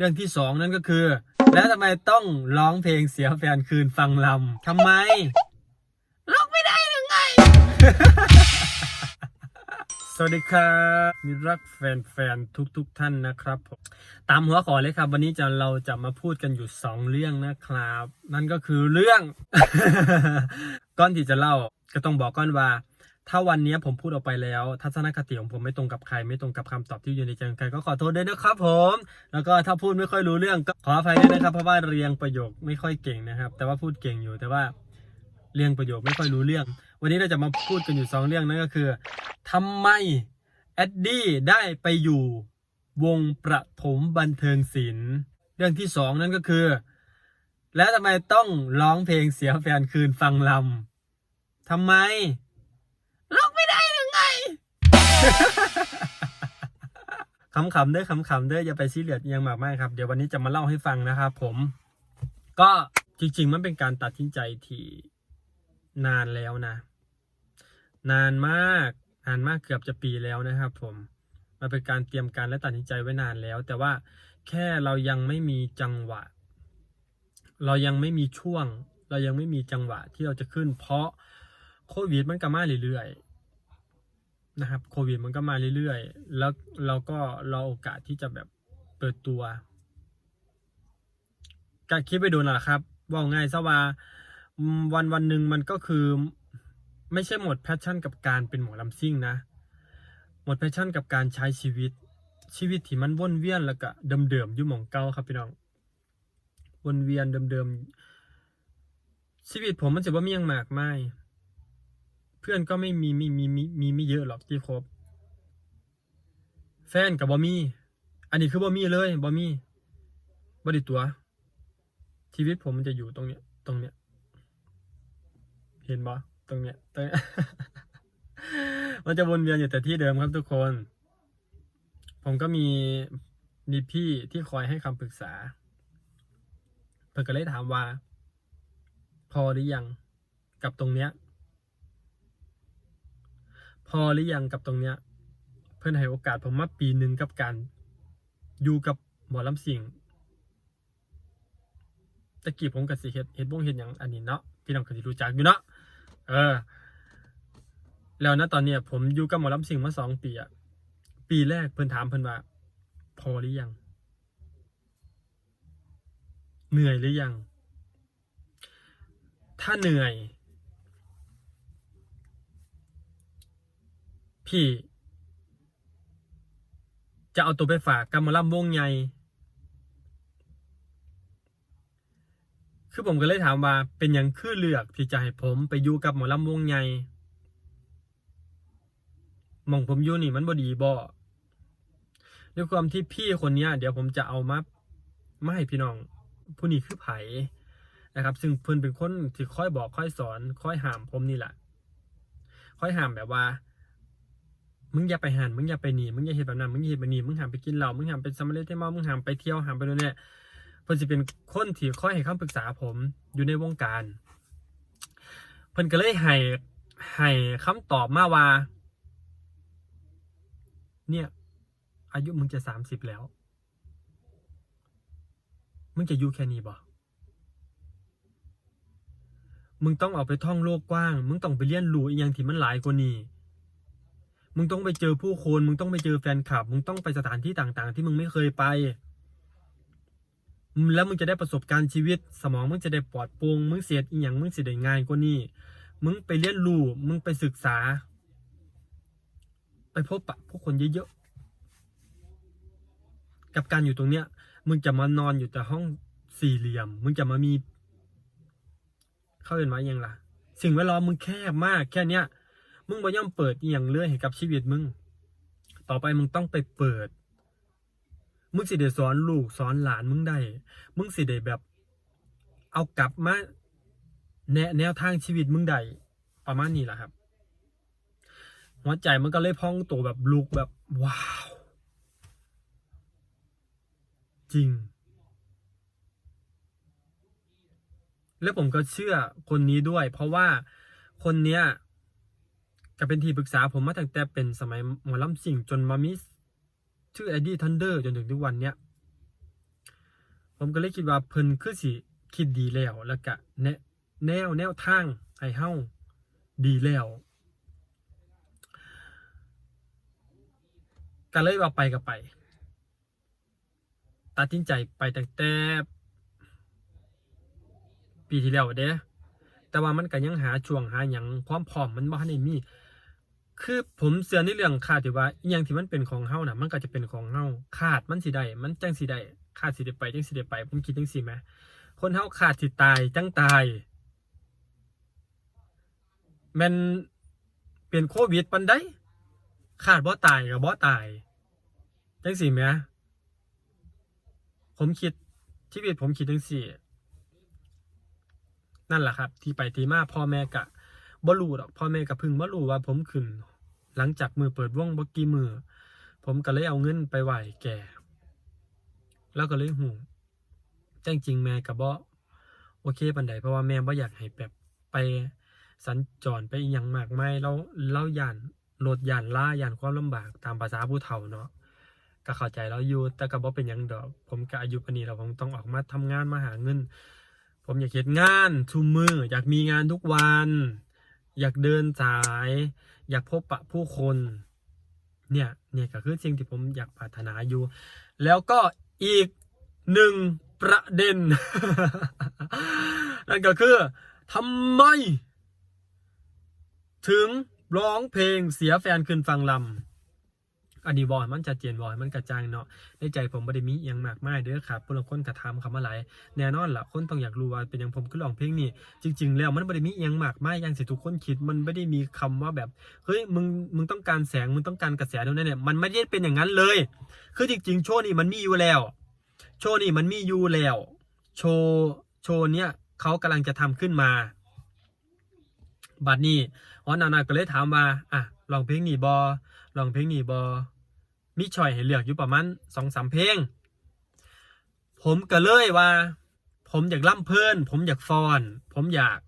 เรื่องที่สองนั่นก็คือ แล้วทำไมต้องร้องเพลงเสียแฟนคืนฟังลำทำไมร้องไม่ได้หรือไง สวัสดีครับมิตรรักแฟนๆทุกๆทท่านนะครับผมตามหัวขอเลยครับ วันนี้จะเราจะมาพูดกันอยู่สองเรื่องนะครับ นั่นก็คือเรื่อง ก้อนที่จะเล่าก็ต้องบอกก้อนว่า ถ้าวันนี้ผมพูดออกไปแล้ว ทัศนคติของผมไม่ตรงกับใคร ไม่ตรงกับคำตอบที่อยู่ในใจของใครก็ขอโทษด้วยนะครับผม แล้วก็ถ้าพูดไม่ค่อยรู้เรื่องก็ขออภัยด้วยนะครับ เพราะว่าเรียงประโยคไม่ค่อยเก่งนะครับ แต่ว่าพูดเก่งอยู่แต่ว่าเรียงประโยคไม่ค่อยรู้เรื่อง วันนี้เราจะมาพูดกันอยู่สองเรื่องนั่นก็คือทำไมแอดดี้ได้ไปอยู่วงประถมบันเทิงศิลป์เรื่องที่สองนั่นก็คือ แล้วทำไมต้องร้องเพลงเสียแฟนคืนฟังลำทำไมร้องไม่ได้หรือไง ขำๆเด้อขำๆเด้ออย่าไปซีเรียสยังมากมากครับ เดี๋ยววันนี้จะมาเล่าให้ฟังนะครับผม ก็จริง ๆ มันเป็นการตัดสินใจที่นานแล้วนะ นานมากนานมากเกือบจะปีแล้วนะครับผมมันเป็นการเตรียมการและตัดสินใจไว้นานแล้ว แต่ว่าแค่เรายังไม่มีจังหวะ เรายังไม่มีช่วง เรายังไม่มีจังหวะที่เราจะขึ้น เพราะโควิดมันก็มาเรื่อยๆ นะครับโควิดมันก็มาเรื่อยๆ แล้วเราก็รอโอกาสที่จะแบบเปิดตัวก็คิดไปดูนั่นแหละครับ ว่าง่ายซะว่าวันวันหนึ่งมันก็คือ ไม่ใช่หมดแพชชั่นกับการเป็นหมอลำซิ่งนะ หมดแพชชั่นกับการใช้ชีวิต ชีวิตที่มันวนเวียนแล้วก็เดิมๆอยู่หมองเก่าครับพี่น้องวนเวียนเดิมๆชีวิตผมมันจะว่ามีหยังมากมาย เพื่อนก็ไม่มีมีมีมีมีไม่เยอะหรอกที่ครบแฟนกับบ่มีอันนี้คือบ่มีเลยบ่มีบ่ได้ตัว ชีวิตผมมันจะอยู่ตรงเนี้ย ตรงเนี้ย เห็นบ่ตรงเนี้ยตรงเนี้ยมันจะวนเวียนอยู่แต่ที่เดิมครับทุกคน ผมก็มีมีพี่ที่คอยให้คำปรึกษาเพื่อนก็เลยถามว่า พอหรือยังกับตรงเนี้ย พอหรือยังกับตรงเนี้ย เพื่อนให้โอกาสผมมาปีหนึ่งกับการอยู่กับหมอลำสิงตะกี้ผมกับสิเฮ็ดเฮ็ดวงเฮ็ดหยังอันนี้เนาะพี่น้องก็สิรู้จักอยู่เนาะเออ แล้วนะตอนเนี้ยผมอยู่กับหมอลำสิงมาสองปีอะปีแรกเพิ่นถามเพิ่นว่า พอหรือยัง เหนื่อยหรือยัง ถ้าเหนื่อย พี่ จะเอาตัวไปฝากกำมะล่ำวงใหญ่คือผมก็เลยถามว่าเป็นอย่างคือเลือกที่จะให้ผมไปอยู่กับหมอลำวงใหญ่มองผมอยู่นี่มันบดีบ่ด้วยความที่พี่คนเนี้ยเดี๋ยวผมจะเอามามาให้พี่น้อง ผู้นี้คือไผนะครับ ซึ่งเพิ่อนเป็นคนที่คอยบอกคอยสอนคอยห้ามผมนี่แหละคอยห้ามแบบว่า มึงอย่าไปหันมึงอย่าไปหนีมึงอย่าเห็นแบบนั้นมึงอย่าเห็นแบบนี้มึงห้ามไปกินเหล้ามึงห้ามไปสมัเรที่เมามึงห้ามไปเที่ยวห้ามไปโน่นเนี่ยเพิ่นจะเป็นคนที่คอยให้คำปรึกษาผมอยู่ในวงการ เพิ่นก็เลยให้ให้คำตอบมาว่า เนี่ย อายุมึงจะสามสิบแล้ว มึงจะอยู่แค่นี้บ่มึงต้องออกไปท่องโลกกว้าง มึงต้องไปเรียนรู้อีกอย่างที่มันหลายกว่านี้ มึงต้องไปเจอผู้คน มึงต้องไปเจอแฟนคลับ มึงต้องไปสถานที่ต่างๆ ที่มึงไม่เคยไป แล้วมึงจะได้ประสบการณ์ชีวิต สมองมึงจะได้ปลอดโปร่งมึงเสียดอีหยังมึงเสิได้ง่ายกว่านี้ มึงไปเรียนรู้ มึงไปศึกษา ไปพบปะผู้คนเยอะๆ กับการอยู่ตรงเนี้ย มึงจะมานอนอยู่แต่ห้องสี่เหลี่ยม มึงจะมามี เข้าเห็นไหมยังล่ะ สิ่งแวดล้อมมึงแคบมากแค่เนี้ย มึงบ่ย่อมเปิดอหย่างเลื่อยให้กับชีวิตมึง ต่อไปมึงต้องไปเปิด มึงสิได้สอนลูกสอนหลานมึงได้ มึงสิได้แบบ เอากลับมาแนวแนวทางชีวิตมึงได้ประมาณนี้แหละครับ หัวใจมันก็เลยพองตัวแบบลุกแบบว้าว จริง แล้วผมก็เชื่อคนนี้ด้วย เพราะว่าคนเนี้ย ก็เป็นที่ปรึกษาผมมาตั้งแต่เป็นสมัยหมอลำสิ่งจนมามิชื่อ e อดดี้ทันเดอร์จนถึงทุกวันเนี้ยผมก็เลยคิดว่าเพิ่นคือสิคิดดีแล้วแล้วก็แนแนวแนวทางให้เฮาดีแล้วก็เลยว่าไปก็ไป ตัดสินใจไปตั้งแต่ปีที่แล้วเด้แต่ว่ามันก็ยังหาช่วงหาหยังความพร้อมมันบ่ทันได้มี คือผมเชื่อในเรื่องคาดที่ว่าอหยังที่มันเป็นของเฮาน่ะมันก็จะเป็นของเฮาคาดมันสิได้มันจังสิได้คาดสิได้ไปจังสิได้ไปผมคิดจังซี่แหมคนเฮาคาดสิตายจังตายมันเป็นโควิดปานใดคาดบ่ตายก็บ่ตายจังซี่แหมผมคิดชีวิตผมคิดจังซี่นั่นแหละครับ ที่ไปที่มาพ่อแม่กะบ่รู้ดอกพ่อแม่กะพึ่งมารู้ว่าผมขึ้น หลังจากมือเปิดว่องบกี่มือ ผมก็เลยเอาเงินไปไหว้แกแล้วก็เลยหูแต่จริงแม่ก็บ่โอเคปานใดเพราะว่าแม่บ่อยากให้แบบไปสัญจรไปอหยังมากมายเราเราย่านรถย่านล่าย่านความลำบากตามภาษาผู้เฒ่าเนาะก็เข้าใจเราอยู่แต่ก็บ่เป็นยังดอก ผมก็อายุปานนี้แล้วผมต้องออกมาทำงานมาหาเงิน ผมอยากเฮ็ดงานทุกมืออยากมีงานทุกวัน อยากเดินสาย อยากพบปะผู้คน เนี่ยเนี่ยก็คือสิ่งที่ผมอยากปรารถนาอยู่ แล้วก็อีกหนึ่งประเด็น นั่นก็คือทำไม ถึงร้องเพลงเสียแฟนขึ้นฟังลำ อันนี้บอยมันชัดเจนบอยมันกระจ่างเนาะในใจผมบ่ได้มีอหยังมากมายเด้อครับผู้ลางคนกระทำคำว่าไรแน่นอนล่ะคนต้องอยากรู้ว่าเป็นอย่างผมคือร้องเพลงนี้จริง ๆ แล้วมันบ่ได้มีอหยังมากมายอย่างสิทุกคนคิดมันไม่ได้มีคำว่าแบบเฮ้ยมึงมึงต้องการแสงมึงต้องการกระแสตรงนั้นเนี่ยมันไม่ได้เป็นอย่างนั้นเลย คือจริง ๆ โชว์นี้มันมีอยู่แล้ว โชว์นี้มันมีอยู่แล้ว โชว์โชว์เนี้ยเขากำลังจะทำขึ้นมาบัดนี้อ๋อนานาก็เลยถามว่าอะลองเพลงนี้บอ ลองเพลงนี้บอมีชอยให้เลือกอยู่ประมาณสองสามเพลง ผมก็เลยว่า ผมอยากล่ำเพลินผมอยากฟอน ผมอยาก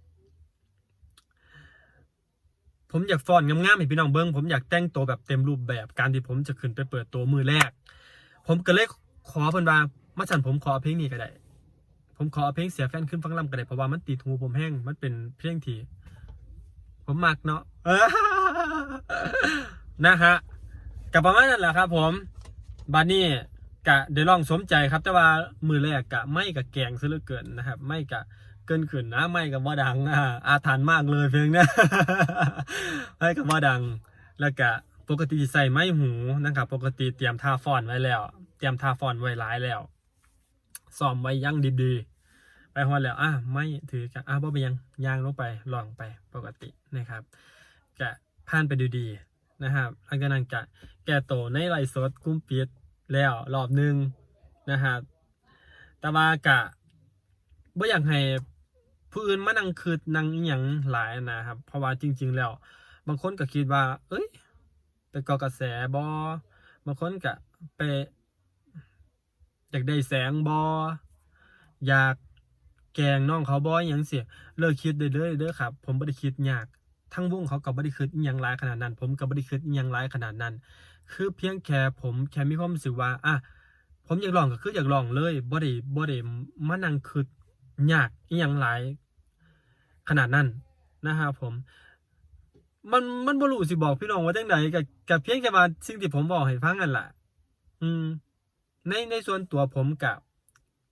ผมอยากฟอนงามๆให้พี่น้องเบิ้งผมอยากแต่งตัวแบบเต็มรูปแบบการที่ผมจะขึ้นไปเปิดตัวมือแรก ผมก็เลยขอเพิ่นว่ามาสั่นผมขอเพลงนี้ก็ได้ผมขอเพลงเสียแฟนขึ้นฟังลำก็ได้เพราะว่ามันติดหูผมแห้งมันเป็นเพลงที่ผมมักเนาะ นะฮะกับประมาณนั้นแหละครับ ผมบานนี้กะเดี๋ยวลองสมใจครับ แต่ว่ามือแรกกะไม่กะแกงซะเหลือเกินนะครับ ไม่กะเกินขืนนะไม่กับว่าดังอ่าอาถรรพ์มากเลยเพลงนี้ยไม่กับว่าดังแล้วกะปกติใส่ไม้หูนะครับ ปกติเตรียมท่าฟอนไว้แล้ว เตรียมท่าฟอนไว้หลายแล้วซ้อมไว้ยังดีๆ ไปฮอดแล้วอะไม่ถือกะอะบ่ไปยังย่างลงไปลองไปปกตินะครับกะผ่านไปดูดี นะครับหลังจากนั้นกะแก่โตในไลฟ์สดกุ้มปิดแล้วรอบหนึ่งนะครับแต่ว่ากะบ่อยากให้ผู้อื่นมานั่งคืดนั่งอหยังหลายนะครับ เพราะว่าจริง ๆ แล้ว บางคนก็คิดว่า เอ้ย ไปก่อกระแสบอบางคนก็ไปอยากได้แสงบออยากแกงน้องเขาบอยอย่างเสียเลิกคิดได้เลยเด้อครับ ผมไม่ได้คิดยาก ทั้งวงเขาก็ไม่ได้คิดอหยังร้ายขนาดนั้น ผมก็ไม่ได้คิดอหยังร้ายขนาดนั้น คือเพียงแค่ผมแค่มีความรู้สึกว่าอะผมอยากลองก็คืออยากลองเลยบ่ได้บ่ได้มานั่งคิดยากอหยังหลายขนาดนั้นนะครับผม มันมันบ่รู้สิบอกพี่น้องว่าจังไดกับกับเพียงแค่ว่าสิ่งที่ผมบอกให้ฟังนั่นแหละอืม ในในส่วนตัวผมกับ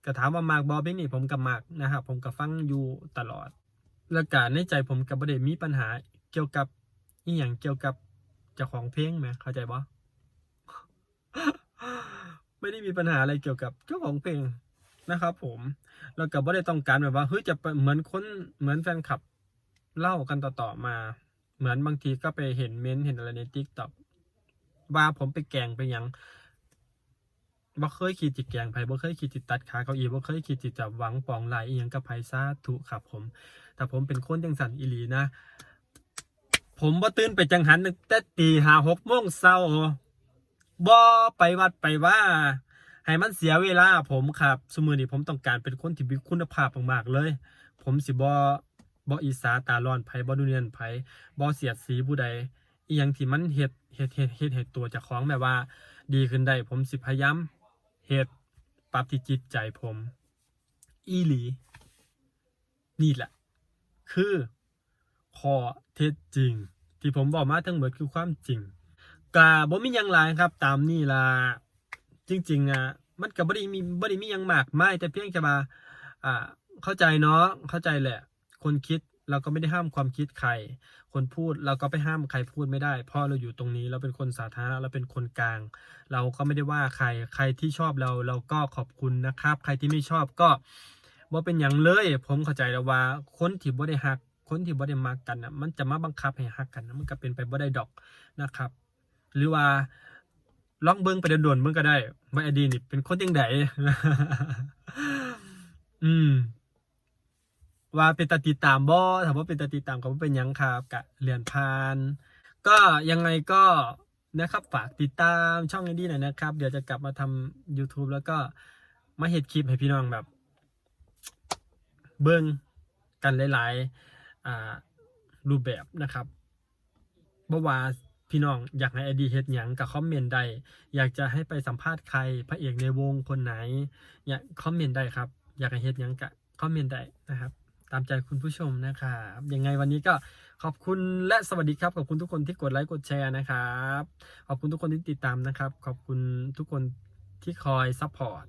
ก็ถามว่ามากบอเพลงนี้ผมกับมากนะครับผมก็ฟังอยู่ตลอดแล้วก็ในใจผมกับประเด็มีปัญหา เกี่ยวกับอีหยังเกี่ยวกับเจ้าของเพลงไหมเข้าใจบ่ไม่ได้มีปัญหาอะไรเกี่ยวกับเจ้าของเพลงนะครับผมแล้วก็ไม่ได้ต้องการแบบว่าเฮ้ยจะเหมือนคนเหมือนแฟนคลับเล่ากันต่อๆมา เหมือนบางทีก็ไปเห็นเม้นต์เห็นอะไรในทิกตอกว่าผมไปแกงไปยังบ่เคยคิดจิตแกงไผบ่เคยคิดจิตตัดขาเขาอีบ่เคยคิดจิตจะหวังปองลายอีหยังกับไผซาทุครับผม แต่ผมเป็นคนจังสันอีหลีนะ ผมบ่ตื่นไปจังหันตั้งแต่ตีห้าหกโมงเช้าบ่ไปวัดไปว่า ให้มันเสียเวลาผมครับ สมือนี้ผมต้องการเป็นคนที่มีคุณภาพมากๆเลย ผมสิบ่บ่อีสาตาร้อนไผบ่ดูเนียนไผบ่เสียดสีผู้ใดอีหยังที่มันเฮ็ดเฮ็ดเฮ็ดเฮ็ดให้ตัวจ้าของแบบว่า ดีขึ้นได้ผมสิพยายามเฮ็ดปรับที่จิตใจผม อีหลี นี่แหละ คือ ข้อเท็จจริง ที่ผมบอกมาทั้งหมดคือความจริงกาบ่มียังหลายครับ ตามนี่ล่ะจริง ๆอะมันก็บ่ได้มีบ่ได้มียังมากมายแต่เพียงแค่ว่าอ่าเข้าใจเนาะเข้าใจแหละ คนคิดเราก็ไม่ได้ห้ามความคิดใคร คนพูดเราก็ไปห้ามใครพูดไม่ได้ เพราะเราอยู่ตรงนี้เราเป็นคนสาธารณะเราเป็นคนกลาง เราก็ไม่ได้ว่าใครใครที่ชอบเราเราก็ขอบคุณนะครับ ใครที่ไม่ชอบก็บ่เป็นอย่างเลย ผมเข้าใจแล้วว่าคนที่บ่ได้ฮัก คนที่บ่ได้มักกันนะมันจะมาบังคับให้ฮักกันนะมันก็เป็นไปบ่ได้ดอกนะครับ หรือว่าลองเบิ่งไปโดนๆเบิ่งก็ได้ว่าอดีนี่เป็นคนจังไดอืม ว่าเป็นตติดตามบ่ถามว่าเป็นตติดตามก็เป็นยังครับกะเรียนผ่าน ก็ยังไงก็นะครับฝากติดตามช่องนี้ดีหน่อยนะครับ เดี๋ยวจะกลับมาทำ YouTube แล้วก็มาเฮ็ดคลิปให้พี่น้องแบบ เบิ่งกันหลาย ๆ อ่ารูปแบบนะครับบ่ว่าพี่น้องอยากให้ไอดีเฮ็ดหยังก็คอมเมนต์ได้อยากจะให้ไปสัมภาษณ์ใครพระเอกในวงคนไหนอยากคอมเมนต์ได้ครับ อยากให้เฮ็ดหยังก็คอมเมนต์ได้นะครับ ตามใจคุณผู้ชมนะครับยังไงวันนี้ก็ขอบคุณและสวัสดีครับ ขอบคุณทุกคนที่กดไลค์กดแชร์นะครับ ขอบคุณทุกคนที่ติดตามนะครับ ขอบคุณทุกคนที่คอยซัพพอร์ต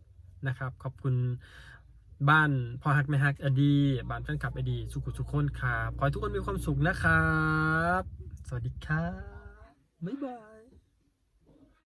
นะครับ ขอบคุณ บ้านพอฮักไม่ฮักอดีบ้านแฟนคลับอดี สุขุสุขคนครับ ขอให้ทุกคนมีความสุขนะครับ สวัสดีครับ บ๊ายบาย